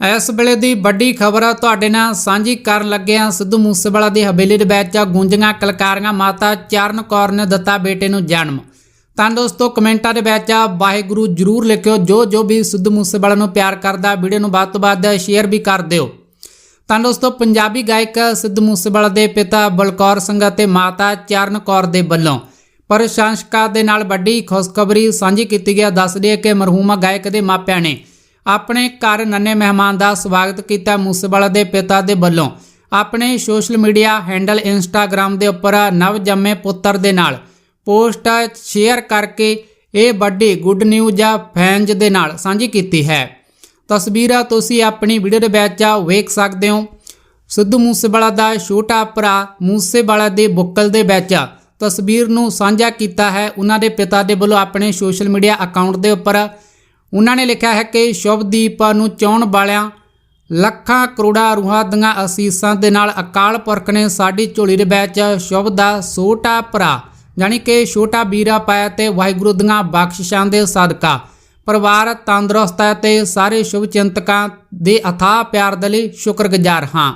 ਇਸ ਵੇਲੇ ਦੀ ਵੱਡੀ ਖਬਰ ਤੁਹਾਡੇ ਨਾਲ ਸਾਂਝੀ ਕਰਨ ਲੱਗੇ ਹਾਂ। ਸਿੱਧੂ ਮੂਸੇਵਾਲਾ ਦੀ ਹਵੇਲੀ ਦੇ ਵਿੱਚ ਗੂੰਜੀਆਂ ਕਲਕਾਰੀਆਂ ਮਾਤਾ ਚਰਨ ਕੌਰ ਨੇ ਦਿੱਤਾ ਬੇਟੇ ਨੂੰ ਜਨਮ। ਤਾਂ ਦੋਸਤੋ, ਕਮੈਂਟਾਂ ਦੇ ਵਿੱਚ ਵਾਹਿਗੁਰੂ ਜਰੂਰ ਲਿਖਿਓ। ਜੋ ਜੋ ਵੀ ਸਿੱਧੂ ਮੂਸੇਵਾਲਾ ਨੂੰ ਪਿਆਰ ਕਰਦਾ, ਵੀਡੀਓ ਨੂੰ ਵੱਧ ਤੋਂ ਵੱਧ ਸ਼ੇਅਰ ਵੀ ਕਰ ਦਿਓ। ਤਾਂ ਦੋਸਤੋ, ਪੰਜਾਬੀ ਗਾਇਕ ਸਿੱਧੂ ਮੂਸੇਵਾਲਾ ਦੇ ਪਿਤਾ ਬਲਕੌਰ ਸਿੰਘ ਅਤੇ ਮਾਤਾ ਚਰਨ ਕੌਰ ਦੇ ਵੱਲੋਂ ਪ੍ਰਸ਼ੰਸਕਾਂ ਦੇ ਨਾਲ ਵੱਡੀ ਖੁਸ਼ਖਬਰੀ ਸਾਂਝੀ ਕੀਤੀ ਗਿਆ ਦੱਸ ਦਈਏ ਕਿ ਮਰਹੂਮਾ ਗਾਇਕ ਦੇ ਮਾਪਿਆਂ ਨੇ ਆਪਣੇ ਘਰ ਨੰਨੇ ਮਹਿਮਾਨ ਦਾ ਸਵਾਗਤ ਕੀਤਾ ਮੂਸੇਵਾਲਾ ਦੇ ਪਿਤਾ ਦੇ ਵੱਲੋਂ। ਆਪਣੇ ਸੋਸ਼ਲ ਮੀਡੀਆ ਹੈਂਡਲ ਇੰਸਟਾਗ੍ਰam ਦੇ ਉੱਪਰ ਨਵ ਜੰਮੇ ਪੁੱਤਰ ਦੇ ਨਾਲ ਪੋਸਟ ਸ਼ੇਅਰ ਕਰਕੇ ਇਹ ਵੱਡੀ ਗੁੱਡ ਨਿਊਜ਼ ਆ ਫੈਨਜ਼ ਦੇ ਨਾਲ ਸਾਂਝੀ ਕੀਤੀ ਹੈ। ਤਸਵੀਰਾਂ ਤੁਸੀਂ ਆਪਣੀ ਵੀਡੀਓ ਦੇ ਵਿੱਚ ਵੇਖ ਸਕਦੇ ਹੋ। ਸਿੱਧੂ ਮੂਸੇਵਾਲਾ ਦਾ ਛੋਟਾ ਭਰਾ ਮੂਸੇਵਾਲਾ ਦੇ ਬੁੱਕਲ ਦੇ ਵਿੱਚ ਤਸਵੀਰ ਨੂੰ ਸਾਂਝਾ ਕੀਤਾ ਹੈ। ਉਹਨਾਂ ਦੇ ਪਿਤਾ ਦੇ ਵੱਲੋਂ ਆਪਣੇ ਸੋਸ਼ਲ ਮੀਡੀਆ ਅਕਾਊਂਟ ਦੇ ਉੱਪਰ ਉਹਨਾਂ ਨੇ ਲਿਖਿਆ ਹੈ ਕਿ ਸ਼ੁਭਦੀਪ ਨੂੰ ਚਾਹਣ ਵਾਲਿਆਂ ਲੱਖਾਂ ਕਰੋੜਾਂ ਰੂਹਾਂ ਦੀਆਂ ਅਸੀਸਾਂ ਦੇ ਨਾਲ ਅਕਾਲ ਪੁਰਖ ਨੇ ਸਾਡੀ ਝੋਲੀ ਦੇ ਵਿੱਚ ਸ਼ੁਭ ਦਾ ਛੋਟਾ ਭਰਾ, ਯਾਨੀ ਕਿ ਛੋਟਾ ਵੀਰਾ ਪਾਇਆ ਤੇ ਵਾਹਿਗੁਰੂ ਦੀਆਂ ਬਖਸ਼ਿਸ਼ਾਂ ਦੇ ਸਦਕਾ। ਪਰਿਵਾਰ ਤੰਦਰੁਸਤ ਹੈ ਤੇ ਸਾਰੇ ਸ਼ੁਭ ਚਿੰਤਕਾਂ ਦੇ ਅਥਾਹ ਪਿਆਰ ਦੇ ਲਈ ਸ਼ੁਕਰਗੁਜ਼ਾਰ ਹਾਂ।